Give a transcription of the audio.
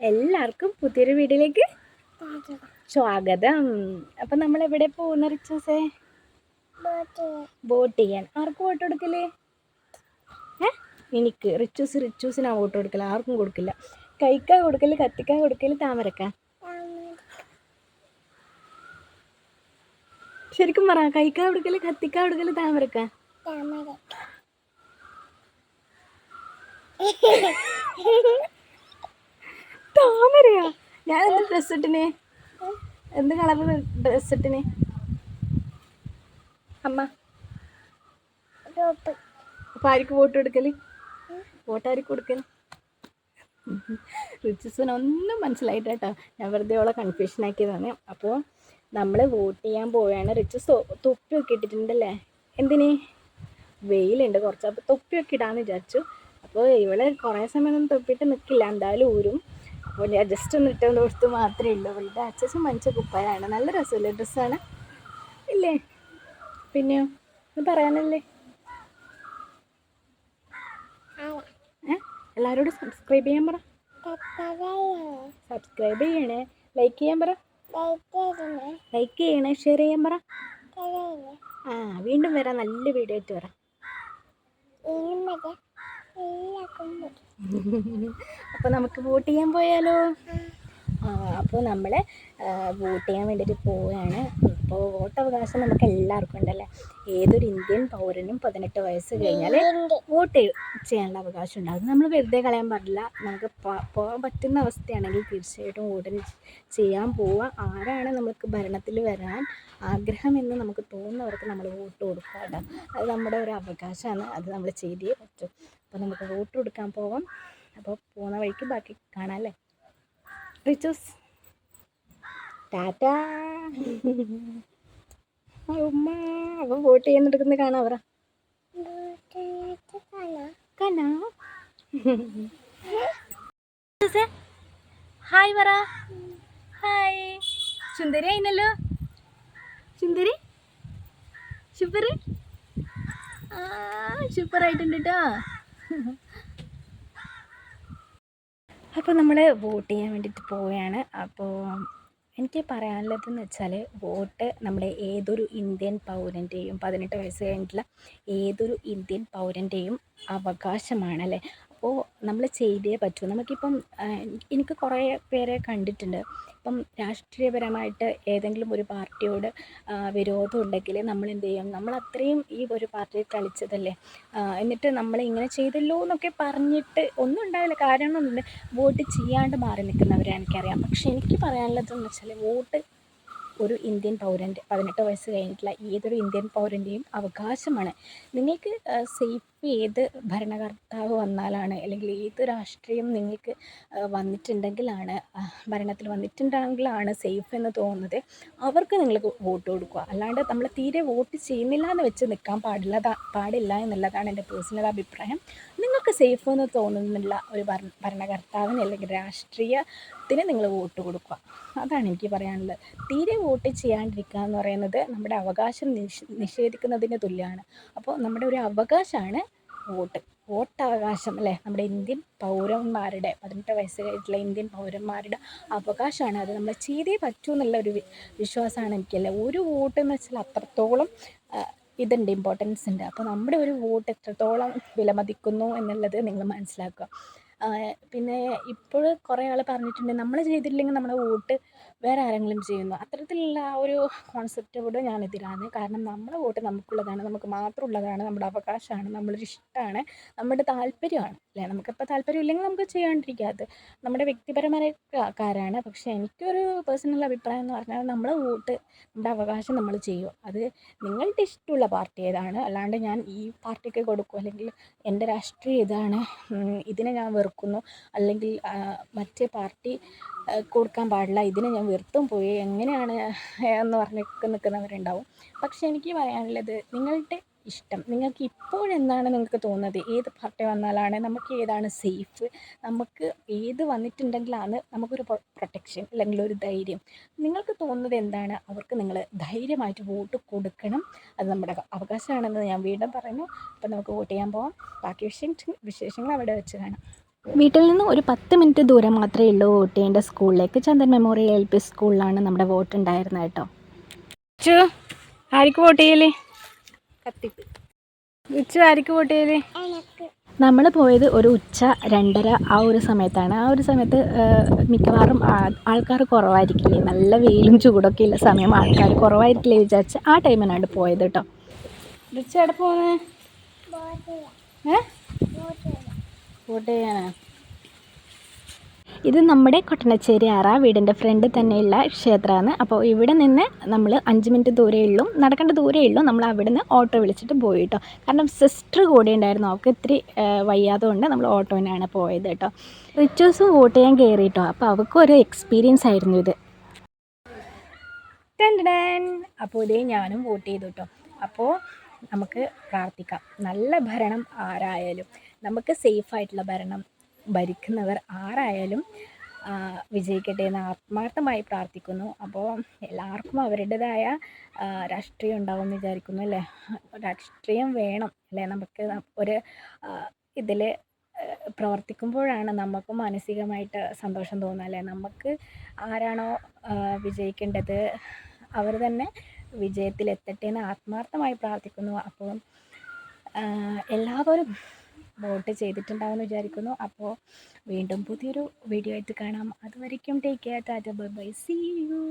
എല്ലാവർക്കും പുതിയൊരു വീഡിയോയിലേക്ക് സ്വാഗതം. അപ്പം നമ്മൾ എവിടെ പോകുന്ന റിച്ചൂസേ? വോട്ട് ചെയ്യാൻ. ആർക്ക് വോട്ട് കൊടുക്കൽ? ഏ? എനിക്ക്. റിച്ചൂസ് റിച്ചൂസിനാ വോട്ട് കൊടുക്കില്ല ആർക്കും കൊടുക്കില്ല. കൈക്ക കൊടുക്കൽ കത്തിക്ക കൊടുക്കൽ താമരക്ക. ശരിക്കും പറ. കൈക്ക കൊടുക്കൽ കത്തിക്ക കൊടുക്കൽ താമരക്ക. താമരയാ? ഞാൻ എന്ത് ഡ്രസ് ഇട്ടിനെ? എന്ത് കളർ ഡ്രസ് ഇട്ടിനെ? അമ്മ. അപ്പൊ ആർക്ക് വോട്ട് കൊടുക്കൽ? വോട്ട് ആർക്ക് കൊടുക്കൽ? റിച്ചസിന് ഒന്നും മനസ്സിലായിട്ട് കേട്ടോ ഞാൻ വെറുതെ ഓളെ കൺഫ്യൂഷൻ ആക്കിയതാണ്. അപ്പോൾ നമ്മൾ വോട്ട് ചെയ്യാൻ പോവുകയാണ്. റിച്ചസ് തൊപ്പിയൊക്കെ ഇട്ടിട്ടുണ്ടല്ലേ? എന്തിന്? വെയിലുണ്ട് കുറച്ച്. അപ്പോൾ തൊപ്പിയൊക്കെ ഇടാന്ന് വിചാരിച്ചു. അപ്പോൾ ഇവിടെ കുറേ സമയമൊന്നും തൊപ്പിട്ട് നിൽക്കില്ല എന്തായാലും ഊരും. അപ്പോൾ ഞാൻ ജസ്റ്റ് ഒന്ന് ഇട്ടുകൊണ്ട് കൊടുത്ത് മാത്രമേ ഉള്ളൂ. അവളുടെ അച്ഛൻ മനുഷ്യ കുപ്പായാണ്. നല്ല രസമല്ലേ? ഡ്രസ്സാണ് ഇല്ലേ? പിന്നെയോ? ഒന്ന് പറയാനല്ലേ? എല്ലാവരോടും സബ്സ്ക്രൈബ് ചെയ്യാൻ പറ. സബ്സ്ക്രൈബ് ചെയ്യണേ. ലൈക്ക് ചെയ്യാൻ പറ. ലൈക്ക് ചെയ്യണേ. ഷെയർ ചെയ്യാൻ പറ. ആ വീണ്ടും വരാം. നല്ല വീഡിയോ ആയിട്ട് വരാം. അപ്പോൾ നമുക്ക് വോട്ട് ചെയ്യാൻ പോയാലോ? ആ അപ്പോൾ നമ്മൾ വോട്ട് ചെയ്യാൻ വേണ്ടിയിട്ട് പോവുകയാണ് ഇപ്പോൾ വോട്ടവകാശം നമുക്ക് എല്ലാവർക്കും ഉണ്ടല്ലേ? ഏതൊരു ഇന്ത്യൻ പൗരനും പതിനെട്ട് വയസ്സ് കഴിഞ്ഞാൽ വോട്ട് ചെയ്യാനുള്ള അവകാശം ഉണ്ടാകും അത് നമ്മൾ വെറുതെ കളയാൻ പാടില്ല. നമുക്ക് പോകാൻ പറ്റുന്ന അവസ്ഥയാണെങ്കിൽ തീർച്ചയായിട്ടും വോട്ടിന് ചെയ്യാൻ പോവുക. ആരാണ് നമുക്ക് ഭരണത്തിൽ വരാൻ ആഗ്രഹമെന്ന് നമുക്ക് തോന്നുന്നവർക്ക് നമ്മൾ വോട്ട് കൊടുക്കുക കേട്ടോ. അത് നമ്മുടെ ഒരു അവകാശമാണ്. അത് നമ്മൾ ചെയ്തേ പറ്റും. അപ്പോൾ നമുക്ക് വോട്ട് കൊടുക്കാൻ പോവാം. അപ്പോൾ പോകുന്ന വഴിക്ക് ബാക്കി കാണാം അല്ലേ? റിച്ചൂസ്. ടാറ്റാ. ഉമ്മ അപ്പൊ വോട്ട് ചെയ്യുന്നെടുക്കുന്ന കാണാം അവറ കനാ ഹായ് പറ. ഹായ്. സുന്ദരി ആയിനല്ലോ. സുന്ദരി? സൂപ്പർ ആ സൂപ്പർ ആയിട്ടുണ്ട് കേട്ടോ അപ്പോൾ നമ്മൾ വോട്ട് ചെയ്യാൻ വേണ്ടിയിട്ട് പോവുകയാണ്. അപ്പോൾ എനിക്ക് പറയാനുള്ളതെന്ന് വെച്ചാൽ വോട്ട് നമ്മുടെ ഏതൊരു ഇന്ത്യൻ പൗരന്റെയും പതിനെട്ട് വയസ്സ് കഴിഞ്ഞിട്ടുള്ള ഏതൊരു ഇന്ത്യൻ പൗരന്റെയും അവകാശമാണ് അല്ലേ അപ്പോൾ നമ്മൾ ചെയ്തേ പറ്റൂ. നമുക്കിപ്പം എനിക്ക് കുറേ പേരെ കണ്ടിട്ടുണ്ട്. ഇപ്പം രാഷ്ട്രീയപരമായിട്ട് ഏതെങ്കിലും ഒരു പാർട്ടിയോട് വിരോധം ഉണ്ടെങ്കിൽ നമ്മൾ എന്ത് ചെയ്യും? നമ്മൾ അത്രയും ഈ ഒരു പാർട്ടിയിൽ കളിച്ചതല്ലേ എന്നിട്ട് നമ്മൾ ഇങ്ങനെ ചെയ്തല്ലോ എന്നൊക്കെ പറഞ്ഞിട്ട് ഒന്നും ഉണ്ടാവില്ല. കാരണമൊന്നുമില്ല വോട്ട് ചെയ്യാണ്ട് മാറി നിൽക്കുന്നവരെ എനിക്കറിയാം. പക്ഷെ എനിക്ക് പറയാനുള്ളതെന്ന് വെച്ചാൽ വോട്ട് ഒരു ഇന്ത്യൻ പൗരന്റെ പതിനെട്ട് വയസ്സ് കഴിഞ്ഞിട്ടുള്ള ഏതൊരു ഇന്ത്യൻ പൗരന്റെയും അവകാശമാണ്. നിങ്ങൾക്ക് സേഫ് ഏത് ഭരണകർത്താവ് വന്നാലാണ് അല്ലെങ്കിൽ ഏത് രാഷ്ട്രീയം നിങ്ങൾക്ക് വന്നിട്ടുണ്ടെങ്കിലാണ് ഭരണത്തിൽ വന്നിട്ടുണ്ടെങ്കിലാണ് സേഫ് എന്ന് തോന്നുന്നത് അവർക്ക് നിങ്ങൾ വോട്ട് കൊടുക്കുക. അല്ലാണ്ട് നമ്മൾ തീരെ വോട്ട് ചെയ്യുന്നില്ല എന്ന് വെച്ച് നിൽക്കാൻ പാടില്ല പാടില്ല എന്നുള്ളതാണ് എന്റെ പേഴ്സണൽ അഭിപ്രായം. നിങ്ങൾക്ക് സേഫ് എന്ന് തോന്നുന്നില്ല ഒരു ഭരണ ഭരണകർത്താവിന് അല്ലെങ്കിൽ രാഷ്ട്രീയത്തിന് നിങ്ങൾ വോട്ട് കൊടുക്കുക. അതാണ് എനിക്ക് പറയാനുള്ളത്. തീരെ വോട്ട് ചെയ്യാണ്ടിരിക്കുക എന്ന് പറയുന്നത് നമ്മുടെ അവകാശം നിഷേധിക്കുന്നതിന് തുല്യമാണ്. അപ്പോൾ നമ്മുടെ ഒരു അവകാശമാണ് വോട്ട് വോട്ടവകാശം അല്ലേ? നമ്മുടെ ഇന്ത്യൻ പൗരന്മാരുടെ പതിനെട്ട് വയസ്സ് കഴിഞ്ഞിട്ടുള്ള ഇന്ത്യൻ പൗരന്മാരുടെ അവകാശമാണ്. അത് നമ്മൾ ചെയ്തേ പറ്റൂ എന്നുള്ള ഒരു വിശ്വാസമാണ് എനിക്കല്ലേ. ഒരു വോട്ട് എന്ന് വെച്ചാൽ അത്രത്തോളം ഇതുണ്ട് ഇമ്പോർട്ടൻസ് ഉണ്ട്. അപ്പോൾ നമ്മുടെ ഒരു വോട്ട് എത്രത്തോളം വിലമതിക്കുന്നു എന്നുള്ളത് നിങ്ങൾ മനസ്സിലാക്കുക. പിന്നെ ഇപ്പോൾ കുറേ ആൾ പറഞ്ഞിട്ടുണ്ട് നമ്മൾ ചെയ്തില്ലെങ്കിൽ നമ്മുടെ വോട്ട് വേറെ ആരെങ്കിലും ചെയ്യുന്നു. അത്തരത്തിലുള്ള ആ ഒരു കോൺസെപ്റ്റോട് ഞാൻ എതിരാണ് കാരണം നമ്മുടെ വോട്ട് നമുക്കുള്ളതാണ്. നമുക്ക് മാത്രമുള്ളതാണ്. നമ്മുടെ അവകാശമാണ്. നമ്മളൊരു ഇഷ്ടമാണ് നമ്മുടെ താല്പര്യമാണ്. അല്ലേ? നമുക്കിപ്പോൾ താല്പര്യം ഇല്ലെങ്കിൽ നമുക്ക് ചെയ്യാണ്ടിരിക്കാതെ നമ്മുടെ വ്യക്തിപരമായ കാരാണ് പക്ഷേ എനിക്കൊരു പേഴ്സണൽ അഭിപ്രായം എന്ന് പറഞ്ഞാൽ നമ്മൾ വോട്ട് നമ്മുടെ അവകാശം നമ്മൾ ചെയ്യും. അത് നിങ്ങളുടെ ഇഷ്ടമുള്ള പാർട്ടി ഏതാണ്? അല്ലാണ്ട് ഞാൻ ഈ പാർട്ടിക്ക് കൊടുക്കും. അല്ലെങ്കിൽ എന്റെ രാഷ്ട്രീയം ഇതാണ്. ഇതിനെ ഞാൻ വെറുക്കുന്നു. അല്ലെങ്കിൽ മറ്റേ പാർട്ടി കൊടുക്കാൻ പാടില്ല. ഇതിനെ ഞാൻ വെറുത്തും പോയി. എങ്ങനെയാണ് എന്ന് പറഞ്ഞൊക്കെ നിൽക്കുന്നവരുണ്ടാവും പക്ഷെ എനിക്ക് പറയാനുള്ളത് നിങ്ങളുടെ ഇഷ്ടം. നിങ്ങൾക്ക് ഇപ്പോഴെന്താണ് നിങ്ങൾക്ക് തോന്നുന്നത്? ഏത് പാർട്ടി വന്നാലാണ് നമുക്ക് ഏതാണ് സേഫ്? നമുക്ക് ഏത് വന്നിട്ടുണ്ടെങ്കിലാണ് നമുക്കൊരു പ്രൊട്ടക്ഷൻ അല്ലെങ്കിൽ ഒരു ധൈര്യം? നിങ്ങൾക്ക് തോന്നുന്നത് എന്താണ്? അവർക്ക് നിങ്ങൾ ധൈര്യമായിട്ട് വോട്ട് കൊടുക്കണം. അത് നമ്മുടെ അവകാശമാണെന്ന് ഞാൻ വീണ്ടും പറയുന്നു. അപ്പം നമുക്ക് വോട്ട് ചെയ്യാൻ പോവാം. ബാക്കി വിഷയം വിശേഷങ്ങൾ അവിടെ വെച്ച് കാണാം. വീട്ടിൽ നിന്ന് ഒരു പത്ത് മിനിറ്റ് ദൂരം മാത്രമേ ഉള്ളൂ വോട്ട് ചെയ്യേണ്ട സ്കൂളിലേക്ക്. ചന്ദൻ മെമ്മോറിയൽ എൽ പി സ്കൂളിലാണ് നമ്മുടെ വോട്ട് ഉണ്ടായിരുന്നത് കേട്ടോ. ആർക്ക് വോട്ട് ചെയ്യൽ? കത്തിട്ട് ഉച്ച ആർക്ക് വോട്ട് നമ്മൾ പോയത് ഒരു ഉച്ച രണ്ടര ആ ഒരു സമയത്താണ്. ആ ഒരു സമയത്ത് മിക്കവാറും ആൾക്കാർ കുറവായിരിക്കില്ലേ? നല്ല വെയിലും ചൂടൊക്കെ ഉള്ള സമയം ആൾക്കാർ കുറവായിരിക്കില്ലേ വിചാരിച്ച് ആ ടൈമിനാണ് പോയത് കേട്ടോ. ഉച്ച എവിടെ പോകുന്നത് ഏ വോട്ട് ചെയ്യാനാ? ഇത് നമ്മുടെ കൊട്ടണച്ചേരി ആറ വീടിന്റെ ഫ്രണ്ട് തന്നെയുള്ള ക്ഷേത്രമാണ്. അപ്പോൾ ഇവിടെ നിന്ന് നമ്മൾ അഞ്ച് മിനിറ്റ് ദൂരേ ഉള്ളൂ. നടക്കേണ്ട ദൂരേ ഉള്ളൂ. നമ്മൾ അവിടെ നിന്ന് ഓട്ടോ വിളിച്ചിട്ട് പോയി കേട്ടോ. കാരണം സിസ്റ്റർ കൂടെ ഉണ്ടായിരുന്നു. അവൾക്ക് ഇത്തിരി വയ്യാതുകൊണ്ട് നമ്മൾ ഓട്ടോനാണ് പോയത് കേട്ടോ. റിച്ചേഴ്സും വോട്ട് ചെയ്യാൻ കയറി കേട്ടോ. അപ്പോൾ അവൾക്കും ഒരു എക്സ്പീരിയൻസ് ആയിരുന്നു ഇത്. അപ്പോൾ ഇതേ ഞാനും വോട്ട് ചെയ്തു കേട്ടോ. അപ്പോൾ നമുക്ക് പ്രാർത്ഥിക്കാം. നല്ല ഭരണം ആരായാലും. നമുക്ക് സേഫായിട്ടുള്ള ഭരണം. ഭരിക്കുന്നവർ ആരായാലും വിജയിക്കട്ടെ എന്ന് ആത്മാർത്ഥമായി പ്രാർത്ഥിക്കുന്നു. അപ്പോൾ എല്ലാവർക്കും അവരുടേതായ രാഷ്ട്രീയം ഉണ്ടാവും എന്ന് വിചാരിക്കുന്നു അല്ലേ? രാഷ്ട്രീയം വേണം അല്ലേ? നമുക്ക് ഒരു ഇതിൽ പ്രവർത്തിക്കുമ്പോഴാണ് നമുക്ക് മാനസികമായിട്ട് സന്തോഷം തോന്നുക അല്ലേ? നമുക്ക് ആരാണോ വിജയിക്കേണ്ടത് അവർ തന്നെ വിജയത്തിലെത്തട്ടെ എന്ന് ആത്മാർത്ഥമായി പ്രാർത്ഥിക്കുന്നു. അപ്പോൾ എല്ലാവരും വോട്ട് ചെയ്തിട്ടുണ്ടാവുമെന്ന് വിചാരിക്കുന്നു. അപ്പോൾ വീണ്ടും പുതിയൊരു വീഡിയോ ആയിട്ട് കാണാം. അതുവരയ്ക്കും take care tata bye bye see you